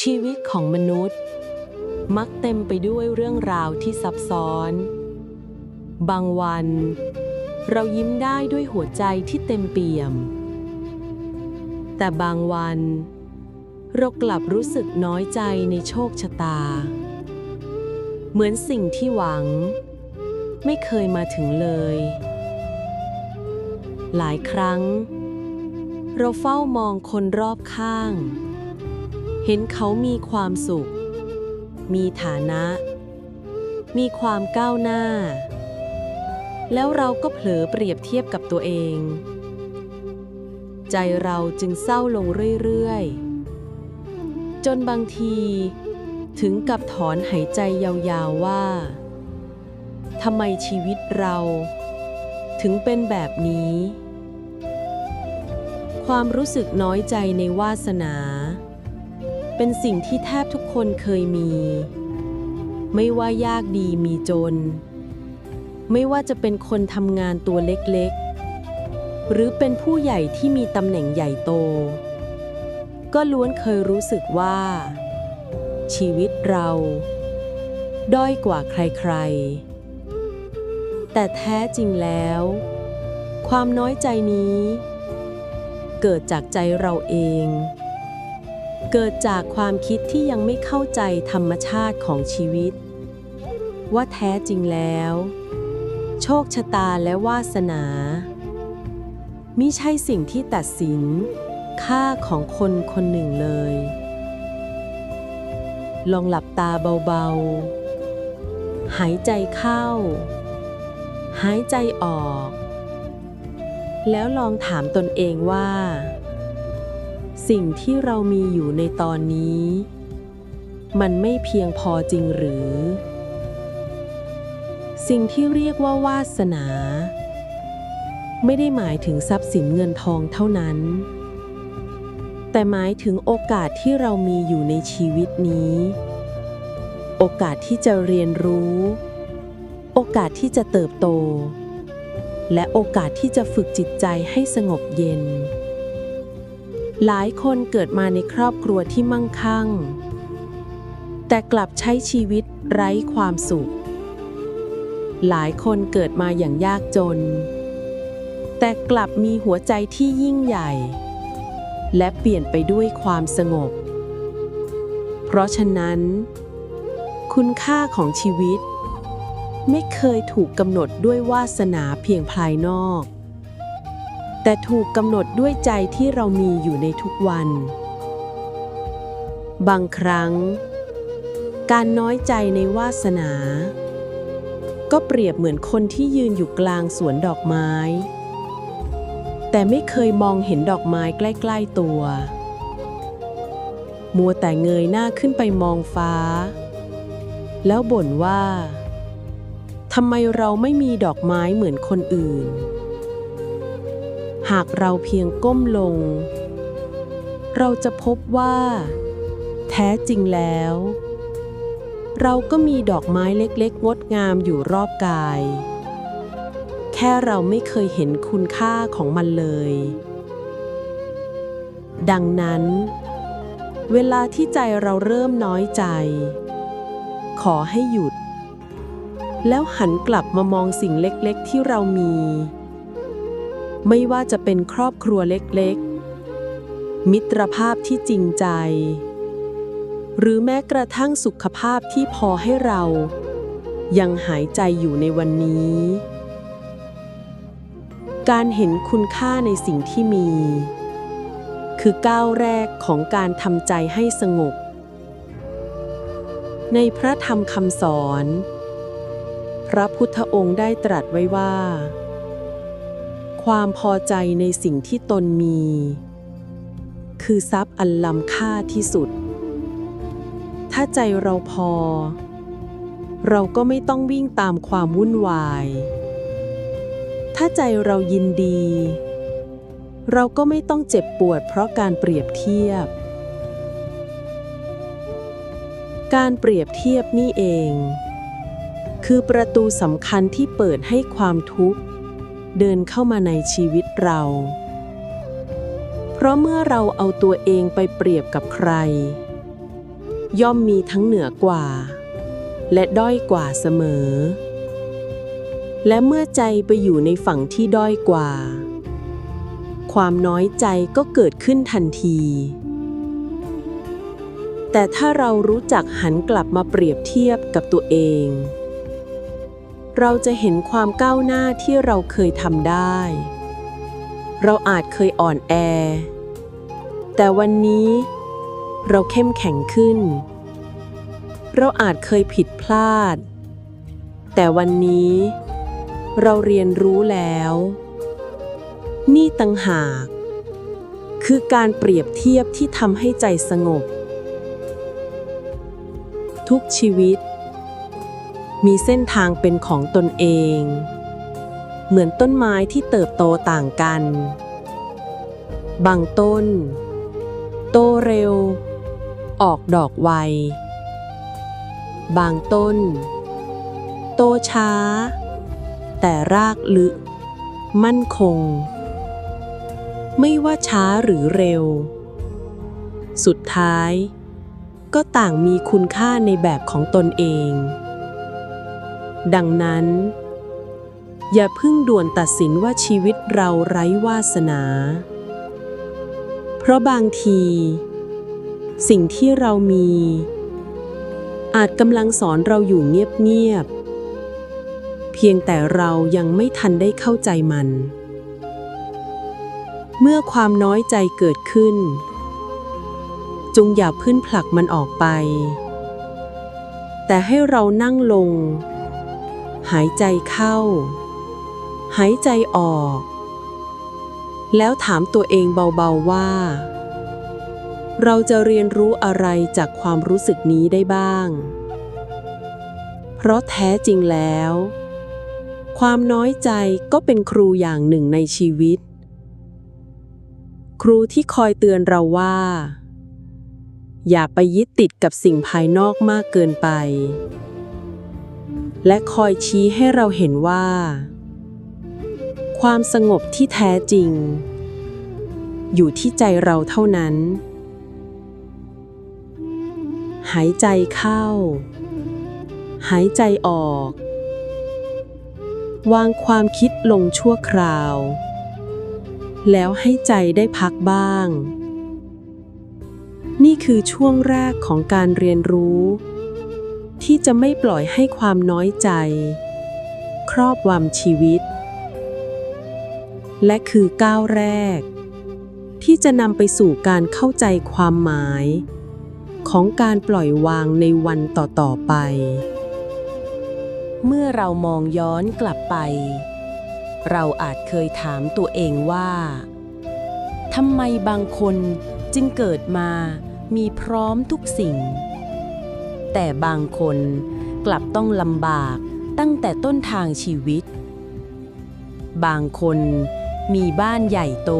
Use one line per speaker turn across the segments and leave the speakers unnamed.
ชีวิตของมนุษย์ มักเต็มไปด้วยเรื่องราวที่ซับซ้อน บางวัน เรายิ้มได้ด้วยหัวใจที่เต็มเปี่ยม แต่บางวัน เรากลับรู้สึกน้อยใจในโชคชะตา เหมือนสิ่งที่หวัง ไม่เคยมาถึงเลย หลายครั้ง เราเฝ้ามองคนรอบข้าง เห็นเขามีความสุข มีฐานะ มีความก้าวหน้า แล้วเราก็เผลอเปรียบเทียบกับตัวเอง ใจเราจึงเศร้าลงเรื่อยๆ จนบางที ถึงกับถอนหายใจยาวๆว่าทำไมชีวิตเรา ถึงเป็นแบบนี้ ความรู้สึกน้อยใจในวาสนา เป็นสิ่งที่แทบทุกคนเคยมี ไม่ว่ายากดีมีจน ไม่ว่าจะเป็นคนทำงานตัวเล็กๆ หรือเป็นผู้ใหญ่ที่มีตำแหน่งใหญ่โต ก็ล้วนเคยรู้สึกว่า ชีวิตเรา ด้อยกว่าใครๆ แต่แท้จริงแล้ว ความน้อยใจนี้ เกิดจากใจเราเอง เกิดจากความคิดที่ยังไม่เข้าใจธรรมชาติของชีวิต ว่าแท้จริงแล้ว โชคชะตาและวาสนามิใช่สิ่งที่ตัดสิน ค่าของคนคนหนึ่งเลย ลองหลับตาเบาๆ หายใจเข้า หายใจออก แล้วลองถามตนเองว่า สิ่งที่เรามีอยู่ในตอนนี้ มันไม่เพียงพอจริงหรือ สิ่งที่เรียกว่าวาสนา ไม่ได้หมายถึงทรัพย์สินเงินทองเท่านั้น แต่หมายถึงโอกาสที่เรามีอยู่ในชีวิตนี้ โอกาสที่จะเรียนรู้ โอกาสที่จะเติบโต และโอกาสที่จะฝึกจิตใจให้สงบเย็น หลายคนเกิดมาในครอบครัวที่มั่งคั่ง แต่กลับใช้ชีวิตไร้ความสุข หลายคนเกิดมาอย่างยากจน แต่กลับมีหัวใจที่ยิ่งใหญ่ และเปลี่ยนไปด้วยความสงบ เพราะฉะนั้น คุณค่าของชีวิต ไม่เคยถูกกำหนดด้วยวาสนาเพียงภายนอก แต่ถูกกำหนดด้วยใจที่เรามีอยู่ในทุกวัน บางครั้ง การน้อยใจในวาสนา ก็เปรียบเหมือนคนที่ยืนอยู่กลางสวนดอกไม้ แต่ไม่เคยมองเห็นดอกไม้ใกล้ ๆ ตัว มัวแต่เงยหน้าขึ้นไปมองฟ้า แล้วบ่นว่าทำไมเราไม่มีดอกไม้เหมือนคนอื่น หากเราเพียงก้มลง เราจะพบว่า แท้จริงแล้ว เราก็มีดอกไม้เล็กๆ งดงามอยู่รอบกาย แค่เราไม่เคยเห็นคุณค่าของมันเลย ดังนั้น เวลาที่ใจเราเริ่มน้อยใจ ขอให้หยุด แล้วหันกลับมามองสิ่งเล็กๆที่เรามี ไม่ว่าจะเป็นครอบครัวเล็กๆ มิตรภาพที่จริงใจ หรือแม้กระทั่งสุขภาพที่พอให้เรา ยังหายใจอยู่ในวันนี้ การเห็นคุณค่าในสิ่งที่มี คือก้าวแรกของการทำใจให้สงบ ในพระธรรมคำสอน พระพุทธองค์ได้ตรัสไว้ว่า ความพอใจในสิ่งที่ตนมี คือทรัพย์อันล้ำค่าที่สุด ถ้าใจเราพอ เราก็ไม่ต้องวิ่งตามความวุ่นวาย ถ้าใจเรายินดี เราก็ไม่ต้องเจ็บปวดเพราะการเปรียบเทียบ การเปรียบเทียบนี่เอง คือประตูสำคัญที่เปิดให้ความทุกข์ เดินเข้ามาในชีวิตเรา เพราะเมื่อเราเอาตัวเองไปเปรียบกับใคร ย่อมมีทั้งเหนือกว่า และด้อยกว่าเสมอ และเมื่อใจไปอยู่ในฝั่งที่ด้อยกว่า ความน้อยใจก็เกิดขึ้นทันทีแต่ถ้าเรารู้จักหันกลับมาเปรียบเทียบกับตัวเอง เราจะเห็นความก้าวหน้าที่เราเคยทำได้ เราอาจเคยอ่อนแอ แต่วันนี้ เราเข้มแข็งขึ้น เราอาจเคยผิดพลาด แต่วันนี้ เราเรียนรู้แล้ว นี่ตังหาก คือการเปรียบเทียบที่ทำให้ใจสงบ ทุกชีวิต มีเส้นทางเป็นของตนเอง เหมือนต้นไม้ที่เติบโตต่างกัน บางต้น โตเร็ว ออกดอกไว บางต้น โตช้า แต่รากลึก มั่นคง ไม่ว่าช้าหรือเร็ว สุดท้ายก็ต่างมีคุณค่าในแบบของตนเอง ดังนั้น อย่าเพิ่งด่วนตัดสินว่าชีวิตเราไร้วาสนา เพราะบางที สิ่งที่เรามี อาจกำลังสอนเราอยู่เงียบๆเพียงแต่เรายังไม่ทันได้เข้าใจมัน เมื่อความน้อยใจเกิดขึ้น จงอย่าพื้นผลักมันออกไป แต่ให้เรานั่งลง หายใจเข้า หายใจออก แล้วถามตัวเองเบาๆว่า เราจะเรียนรู้อะไรจากความรู้สึกนี้ได้บ้าง เพราะแท้จริงแล้ว ความน้อยใจก็เป็นครูอย่างหนึ่งในชีวิต ครูที่คอยเตือนเราว่าอย่าไปยึดติดกับสิ่งภายนอกมากเกินไป และคอยชี้ให้เราเห็นว่า ความสงบที่แท้จริง อยู่ที่ใจเราเท่านั้น หายใจเข้า หายใจออก วางความคิดลงชั่วคราว แล้วให้ใจได้พักบ้าง นี่คือช่วงแรกของการเรียนรู้ ที่จะไม่ปล่อยให้ความน้อยใจ ครอบวำชีวิต และคือก้าวแรก ที่จะนำไปสู่การเข้าใจความหมาย ของการปล่อยวางในวันต่อๆไป เมื่อเรามองย้อนกลับไป เราอาจเคยถามตัวเองว่าทำไมบางคนจึงเกิดมามีพร้อมทุกสิ่ง แต่บางคนกลับต้องลำบากตั้งแต่ต้นทางชีวิต บางคนมีบ้านใหญ่โต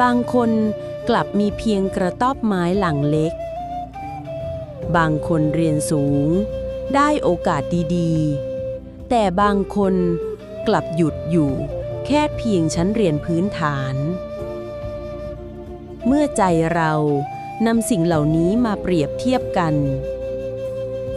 บางคนกลับมีเพียงกระต๊อบไม้หลังเล็ก บางคนเรียนสูง ได้โอกาสดีๆ แต่บางคนกลับหยุดอยู่แค่เพียงชั้นเรียนพื้นฐาน เมื่อใจเรา นำสิ่งเหล่านี้มาเปรียบเทียบกัน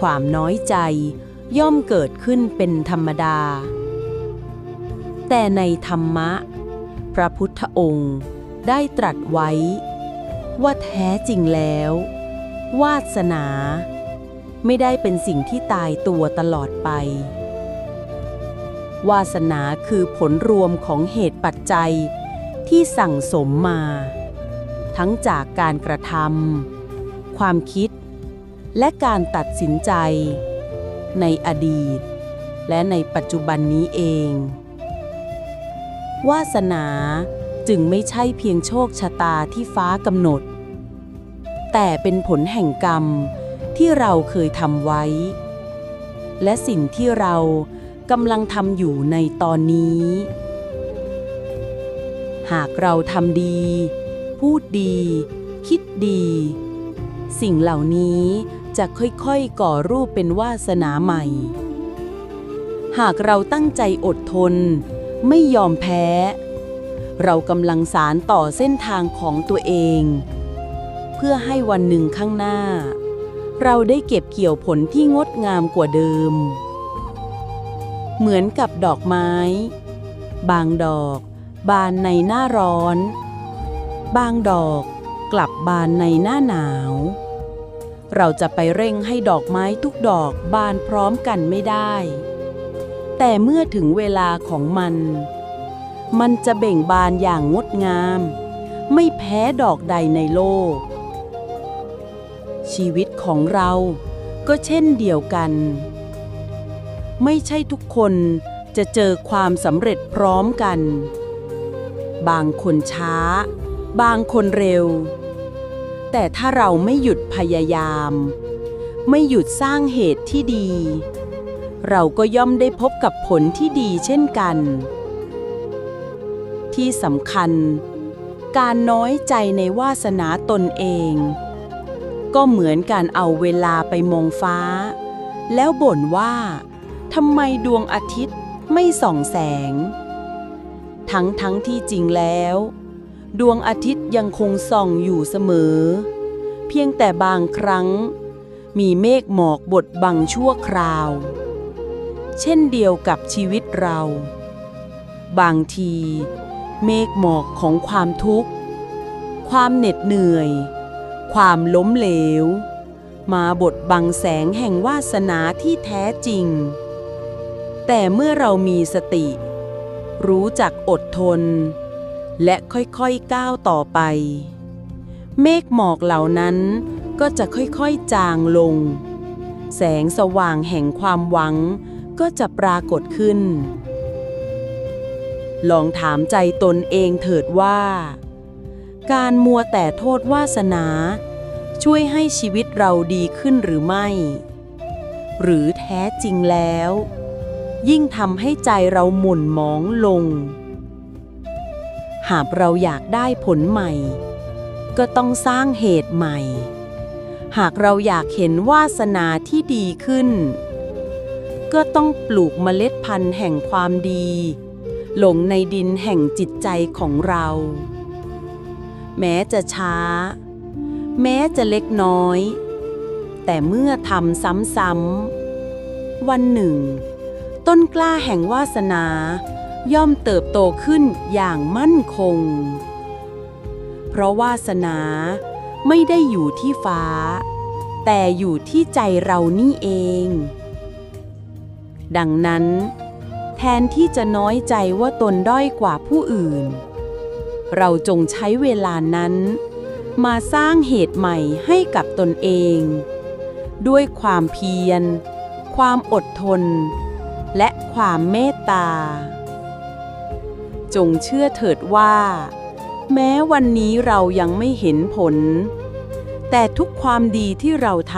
ความน้อยใจย่อมเกิดขึ้นเป็นธรรมดา แต่ในธรรมะ พระพุทธองค์ได้ตรัสไว้ ว่าแท้จริงแล้ว วาสนา ไม่ได้เป็นสิ่งที่ตายตัวตลอดไป วาสนาคือผลรวมของเหตุปัจจัยที่สั่งสมมา ทั้งจากการกระทำความคิด และการตัดสินใจ ในอดีต และในปัจจุบันนี้เอง วาสนาจึงไม่ใช่เพียงโชคชะตาที่ฟ้ากำหนด แต่เป็นผลแห่งกรรมที่เราเคยทำไว้ และสิ่งที่เรากำลังทำอยู่ในตอนนี้ หากเราทำดี พูดดี คิดดี สิ่งเหล่านี้จะค่อยๆก่อรูปเป็นวาสนาใหม่ หากเราตั้งใจอดทน ไม่ยอมแพ้ เรากำลังสารต่อเส้นทางของตัวเอง เพื่อให้วันหนึ่งข้างหน้า เราได้เก็บเกี่ยวผลที่งดงามกว่าเดิม เหมือนกับดอกไม้ บางดอกบานในหน้าร้อน บางดอกกลับบานในหน้าหนาว เราจะไปเร่งให้ดอกไม้ทุกดอกบานพร้อมกันไม่ได้ แต่เมื่อถึงเวลาของมัน มันจะเบ่งบานอย่างงดงาม ไม่แพ้ดอกใดในโลก ชีวิตของเราก็เช่นเดียวกัน ไม่ใช่ทุกคนจะเจอความสำเร็จพร้อมกัน บางคนช้า บางคนเร็ว แต่ถ้าเราไม่หยุดพยายาม ไม่หยุดสร้างเหตุที่ดี เราก็ย่อมได้พบกับผลที่ดีเช่นกัน ที่สำคัญ การน้อยใจในวาสนาตนเอง ก็เหมือนการเอาเวลาไปมองฟ้า แล้วบ่นว่าทำไมดวงอาทิตย์ไม่ส่องแสง ทั้งทั้งที่จริงแล้ว ดวงอาทิตย์ยังคงส่องอยู่เสมอ เพียงแต่บางครั้ง มีเมฆหมอกบดบังชั่วคราว เช่นเดียวกับชีวิตเรา บางที เมฆหมอกของความทุกข์ ความเหน็ดเหนื่อย ความล้มเหลว มาบดบังแสงแห่งวาสนาที่แท้จริง แต่เมื่อเรามีสติ รู้จักอดทน และค่อยๆก้าวต่อไป เมฆหมอกเหล่านั้นก็จะค่อยๆจางลง แสงสว่างแห่งความหวังก็จะปรากฏขึ้น ลองถามใจตนเองเถิดว่า การมัวแต่โทษวาสนา ช่วยให้ชีวิตเราดีขึ้นหรือไม่ หรือแท้จริงแล้ว ยิ่งทำให้ใจเราหม่นหมองลง หากเราอยากได้ผลใหม่ ก็ต้องสร้างเหตุใหม่ หากเราอยากเห็นวาสนาที่ดีขึ้น ก็ต้องปลูกเมล็ดพันธุ์แห่งความดีลงในดินแห่งจิตใจของเรา แม้จะช้า แม้จะเล็กน้อย แต่เมื่อทำซ้ำๆวันหนึ่ง ต้นกล้าแห่งวาสนา ย่อมเติบโตขึ้นอย่างมั่นคง เพราะวาสนาไม่ได้อยู่ที่ฟ้า แต่อยู่ที่ใจเรานี่เอง ดังนั้น แทนที่จะน้อยใจว่าตนด้อยกว่าผู้อื่น เราจงใช้เวลานั้น มาสร้างเหตุใหม่ให้กับตนเอง ด้วยความเพียร ความอดทน และความเมตตา จงเชื่อเถิดว่า แม้วันนี้เรายังไม่เห็นผล แต่ทุกความดีที่เราท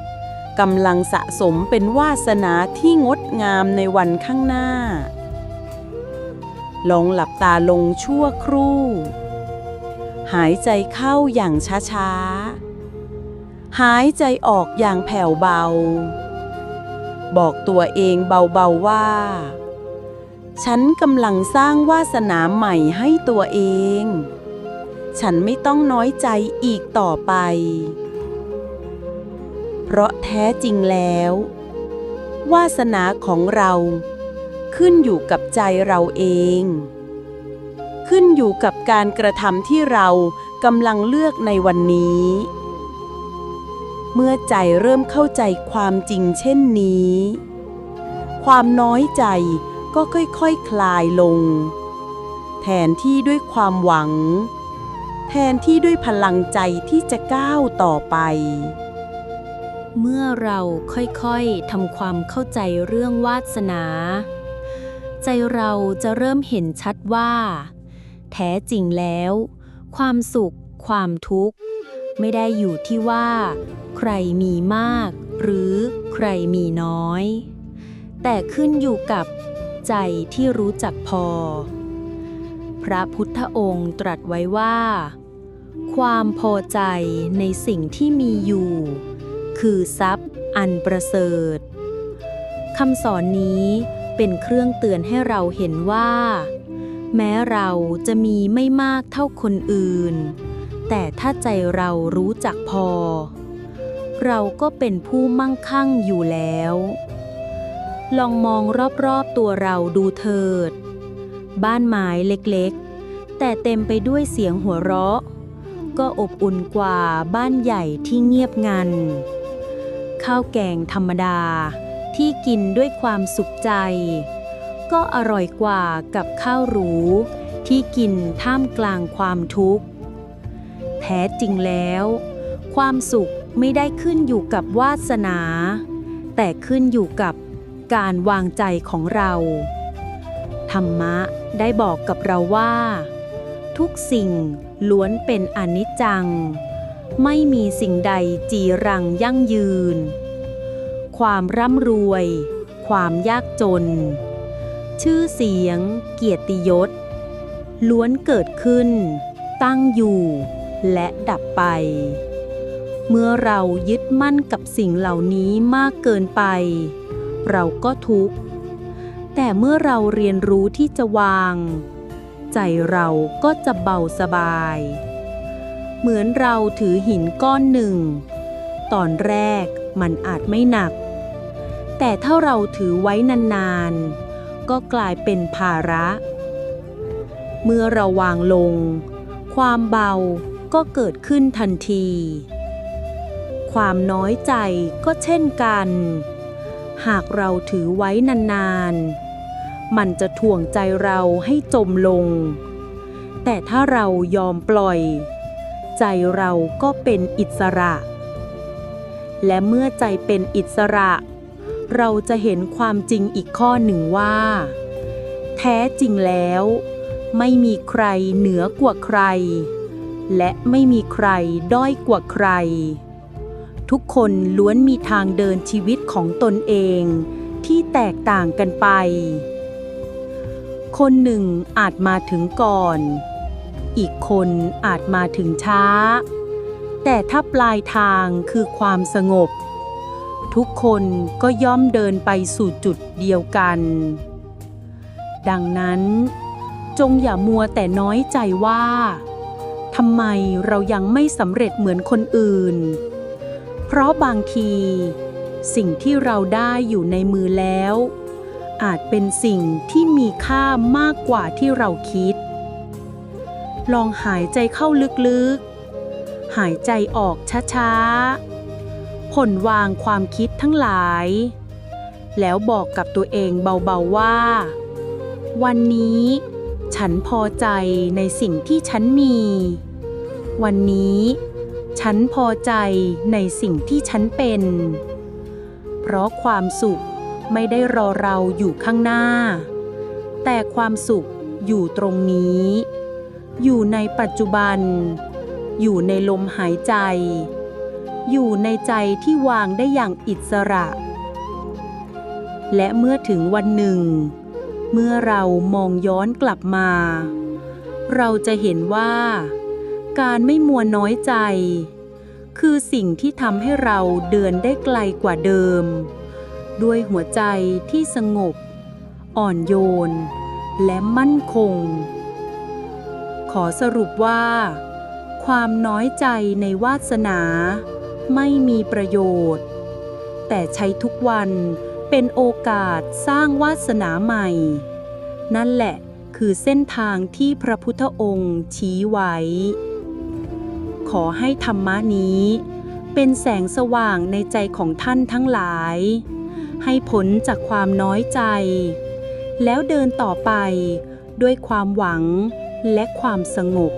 ำกำลังสะสมเป็นวาสนาที่งดงามในวันข้างหน้า ลองหลับตาลงชั่วครู่ หายใจเข้าอย่างช้าๆ หายใจออกอย่างแผ่วเบา บอกตัวเองเบาๆว่า ฉันกำลังสร้างวาสนาใหม่ให้ตัวเอง ฉันไม่ต้องน้อยใจอีกต่อไป เพราะแท้จริงแล้ว วาสนาของเราขึ้นอยู่กับใจเราเอง ขึ้นอยู่กับการกระทำที่เรากำลังเลือกในวันนี้ เมื่อใจเริ่มเข้าใจความจริงเช่นนี้ ความน้อยใจ ก็ค่อยๆคคลายลง แทนที่ด้วยความหวัง แทนที่ด้วยพลังใจที่จะก้าวต่อไป
เมื่อเราค่อยๆทำความเข้าใจเรื่องวาสนา ใจเราจะเริ่มเห็นชัดว่า แท้จริงแล้ว ความสุข ความทุกข์ ไม่ได้อยู่ที่ว่า ใครมีมาก หรือใครมีน้อยแต่ขึ้นอยู่กับ ใจที่รู้จักพอ พระพุทธองค์ตรัสไว้ว่า ความพอใจในสิ่งที่มีอยู่ คือทรัพย์อันประเสริฐคำสอนนี้เป็นเครื่องเตือนให้เราเห็นว่า แม้เราจะมีไม่มากเท่าคนอื่น แต่ถ้าใจเรารู้จักพอ เราก็เป็นผู้มั่งคั่งอยู่แล้ว ลองมองรอบๆตัวเราดูเถิด บ้านไม้เล็กๆ แต่เต็มไปด้วยเสียงหัวเราะ ก็อบอุ่นกว่าบ้านใหญ่ที่เงียบงัน ข้าวแกงธรรมดาที่กินด้วยความสุขใจ ก็อร่อยกว่ากับข้าวหรู ที่กินท่ามกลางความทุกข์ แท้จริงแล้ว ความสุขไม่ได้ขึ้นอยู่กับวาสนา แต่ขึ้นอยู่กับ การวางใจของเรา ธรรมะได้บอกกับเราว่า ทุกสิ่งล้วนเป็นอนิจจัง ไม่มีสิ่งใดจีรังยั่งยืน ความร่ำรวย ความยากจน ชื่อเสียง เกียรติยศ ล้วนเกิดขึ้น ตั้งอยู่ และดับไปเมื่อเรายึดมั่นกับสิ่งเหล่านี้มากเกินไป เราก็ทุกข์ แต่เมื่อเราเรียนรู้ที่จะวาง ใจเราก็จะเบาสบาย เหมือนเราถือหินก้อนหนึ่ง ตอนแรกมันอาจไม่หนัก แต่ถ้าเราถือไว้นานๆ ก็กลายเป็นภาระ เมื่อเราวางลง ความเบาก็เกิดขึ้นทันที ความน้อยใจก็เช่นกัน หากเราถือไว้นานๆ มันจะถ่วงใจเราให้จมลง แต่ถ้าเรายอมปล่อย ใจเราก็เป็นอิสระ และเมื่อใจเป็นอิสระ เราจะเห็นความจริงอีกข้อหนึ่งว่า แท้จริงแล้ว ไม่มีใครเหนือกว่าใคร และไม่มีใครด้อยกว่าใคร ทุกคนล้วนมีทางเดินชีวิตของตนเอง ที่แตกต่างกันไป คนหนึ่งอาจมาถึงก่อน อีกคนอาจมาถึงช้า แต่ถ้าปลายทางคือความสงบ ทุกคนก็ย่อมเดินไปสู่จุดเดียวกัน ดังนั้น จงอย่ามัวแต่น้อยใจว่าทำไมเรายังไม่สำเร็จเหมือนคนอื่น เพราะบางที สิ่งที่เราได้อยู่ในมือแล้ว อาจเป็นสิ่งที่มีค่ามากกว่าที่เราคิด ลองหายใจเข้าลึกๆ หายใจออกช้าๆ ผ่อนวางความคิดทั้งหลาย แล้วบอกกับตัวเองเบาๆว่า วันนี้ฉันพอใจในสิ่งที่ฉันมี วันนี้ ฉันพอใจในสิ่งที่ฉันเป็น เพราะความสุขไม่ได้รอเราอยู่ข้างหน้า แต่ความสุขอยู่ตรงนี้ อยู่ในปัจจุบัน อยู่ในลมหายใจ อยู่ในใจที่วางได้อย่างอิสระ และเมื่อถึงวันหนึ่ง เมื่อเรามองย้อนกลับมา เราจะเห็นว่า การไม่มัวน้อยใจ คือสิ่งที่ทำให้เราเดินได้ไกลกว่าเดิม ด้วยหัวใจที่สงบ อ่อนโยน และมั่นคง ขอสรุปว่า ความน้อยใจในวาสนา ไม่มีประโยชน์ แต่ใช้ทุกวันเป็นโอกาสสร้างวาสนาใหม่ นั่นแหละคือเส้นทางที่พระพุทธองค์ชี้ไว้ ขอให้ธรรมะนี้ เป็นแสงสว่างในใจของท่านทั้งหลาย ให้ผลจากความน้อยใจ แล้วเดินต่อไปด้วยความหวังและความสงบ